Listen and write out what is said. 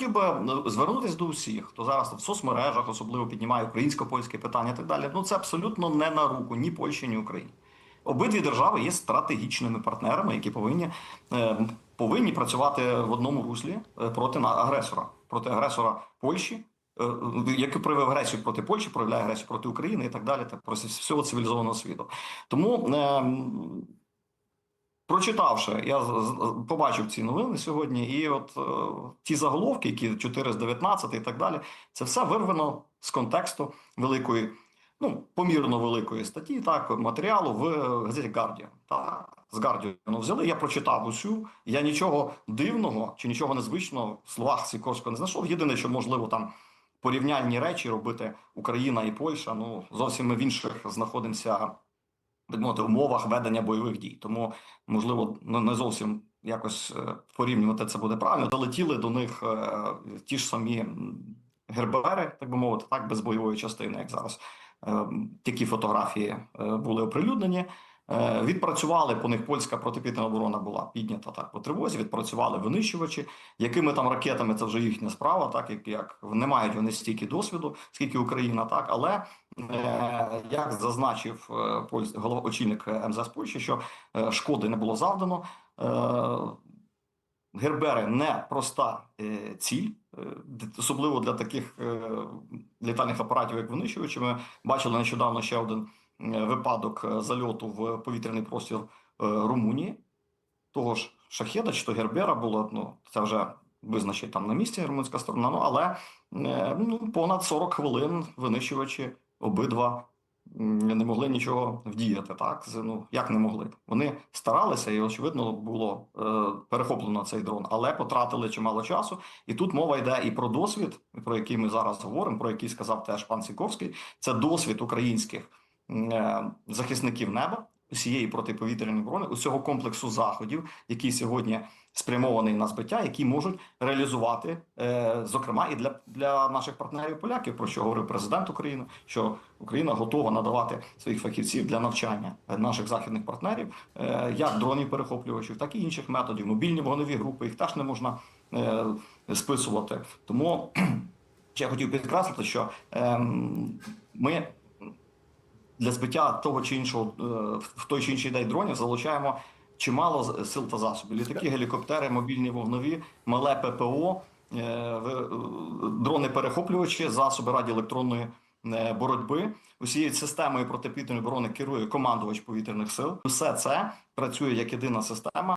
хотів би звернутися до усіх, хто зараз в соцмережах особливо піднімає українсько-польське питання і так далі. Ну це абсолютно не на руку ні Польщі, ні Україні. Обидві держави є стратегічними партнерами, які повинні, е, повинні працювати в одному руслі е, проти агресора, проти агресора Польщі, е, який проявив агресію проти Польщі, проявляє агресію проти України і так далі, та проти всього цивілізованого світу. Тому Прочитавши, я побачив ці новини сьогодні, і от е, ті заголовки, які 4 з 19 і так далі, це все вирвано з контексту великої, ну помірно великої статті, так матеріалу в е, газеті Guardian. Так, з Guardian взяли. Я прочитав усю. Я нічого дивного чи нічого незвичного в словах Сікорського не знайшов. Єдине, що можливо там порівняльні речі робити Україна і Польща. Ну зовсім ми в інших знаходимося так мовити, умовах ведення бойових дій. Тому можливо ну, не зовсім якось е, порівнювати це буде правильно. Залетіли до них е, ті ж самі гербери, так би мовити, так без бойової частини, як зараз. Е, Такі фотографії були оприлюднені. Відпрацювали по них польська протипітна оборона була піднята так по тривозі. Відпрацювали винищувачі. Якими там ракетами це вже їхня справа, так як, як не мають вони стільки досвіду, скільки Україна, так але як зазначив е, голова очільник е, МЗС Польщі, що е, шкоди не було завдано. Е, Гербери не проста е, ціль, е, особливо для таких е, літальних апаратів, як винищувачі. Ми бачили нещодавно ще один е, випадок е, зальоту в повітряний простір е, Румунії. Того ж шахеда чи то Гербера було, ну це вже визначить там на місці румунська сторона. Ну але е, ну, понад 40 хвилин винищувачі обидва не могли нічого вдіяти. Так ну як не могли? Вони старалися, і очевидно було е, перехоплено цей дрон, але потратили чимало часу. І тут мова йде і про досвід, про який ми зараз говоримо, про який сказав теж пан Сіковський. Це досвід українських е, захисників неба. Усієї протиповітряної оборони, усього комплексу заходів, який сьогодні спрямований на збиття, які можуть реалізувати, е, зокрема, і для, для наших партнерів поляків, про що говорив президент України, що Україна готова надавати своїх фахівців для навчання наших західних партнерів, е, як дронів перехоплювачів, так і інших методів. Мобільні вогневі групи їх теж не можна е, списувати. Тому я хотів підкреслити, що ем, ми для збиття того чи іншого е, в той чи інший день дронів залучаємо чимало сил та засобів. Літаки, гелікоптери, мобільні вогнові, мале ППО, е, е, дрони-перехоплювачі, засоби радіоелектронної боротьби. Усією системою протиповітряної оборони керує командувач повітряних сил. Все це працює як єдина система.